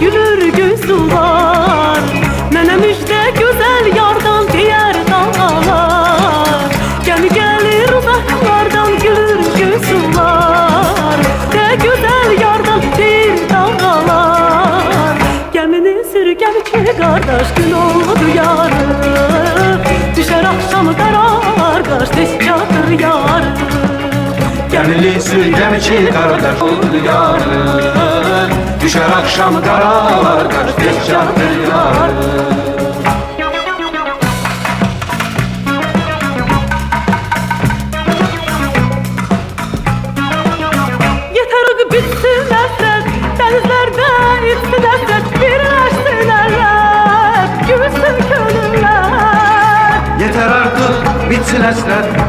gülür göz sular Mənə müjdə gözəl yardan deyər dağlar. Gemi gelir uzaklardan gülür göz sular De gözəl yardan deyir dağlar. Gemini sür gəmiçi qardaş gün oldu yarı Düşər axşamı qarar qaş tez çatır yarı Gemili sürgemçi kardeş oldu yarın Düşer akşam karalar kaç ki bitsin hasret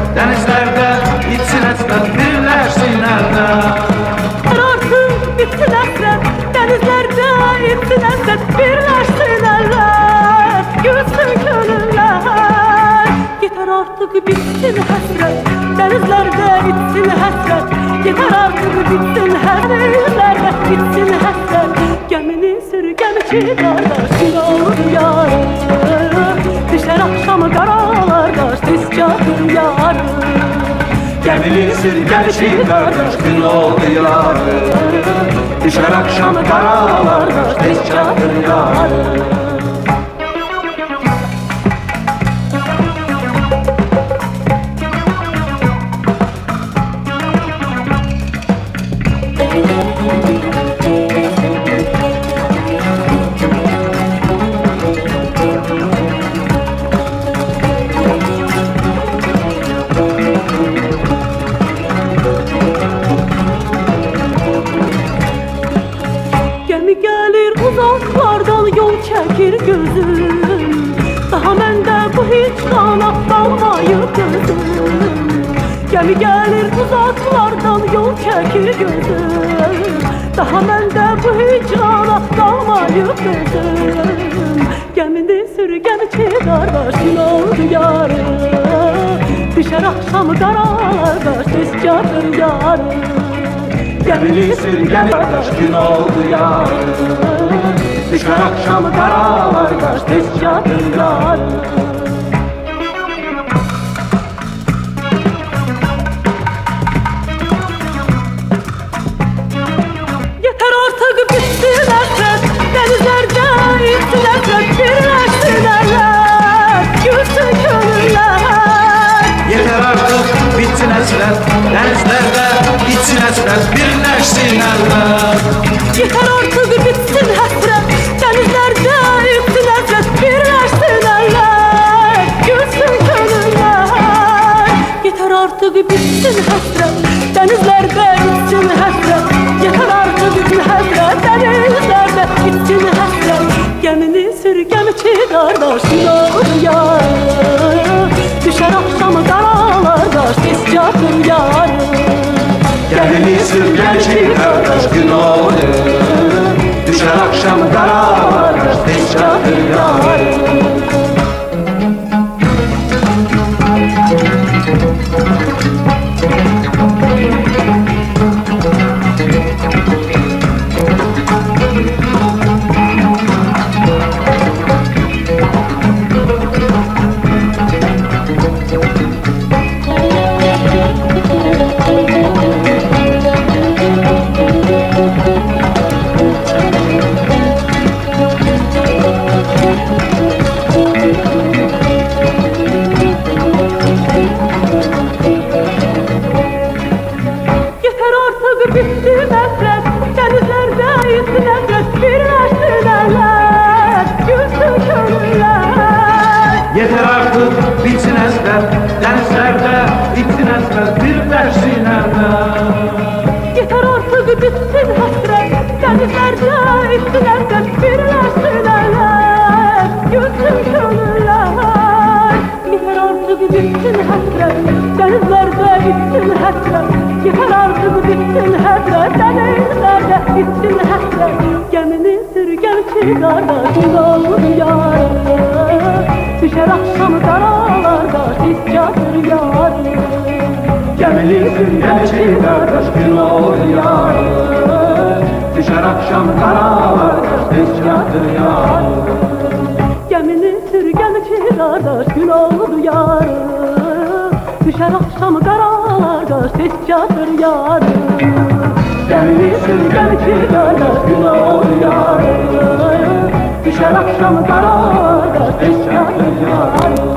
bitsin hasret Yeter artık bitsin denizlerde bitsin hasret Gemini sür gemiçi kardeş oldu yarın Düşer akşamı karalar kaç tez çatır yarın Gemili sürgemçi kardeş gün oldu yarın Düşer akşam karalar bu hicrana qalmayıb gözüm Gemi gelir uzaklardan yol çekir gözüm Daha məndə bu hicrana qalmayıb gözüm Gemini sür gemiçi qardaşın oldu yarı Düşər axşamı qarar qaş tez çatır yarı. Gemili sürgemi kardeş gün oldu yarın Düşer akşam karalar kaç tez çatır Yeter artık. bitsin gün oldu Düşer akşam karalar kaç tez Yeter artık bitsin esler Denizlerde bitsin esler Birleşsin eller Yeter artık bitsin hasret. Denizlerde itti nefret Birleşsin eller Gülsün köylüler Yeter artık bitsin hasret. Denizlerde bitsin hasret. Yeter artık bitsin Gitsin həsrət dənizlərdə Gitsin həsrət Gəmini sürgənçi qardaş Gün yarı axşam qaralarda Siz çatır yarı. Gemili sürgeci kardeş gün olur yarın Düşer akşam karalarda Biz yatır yarın Gəmini sürgənçi qardaş Gün olur yarı. Düşər axşam qaralarda Siz çatır yarı. Gemili sürgeci kardeş gün olur yarın Düşer akşam karalarda Yatır yarın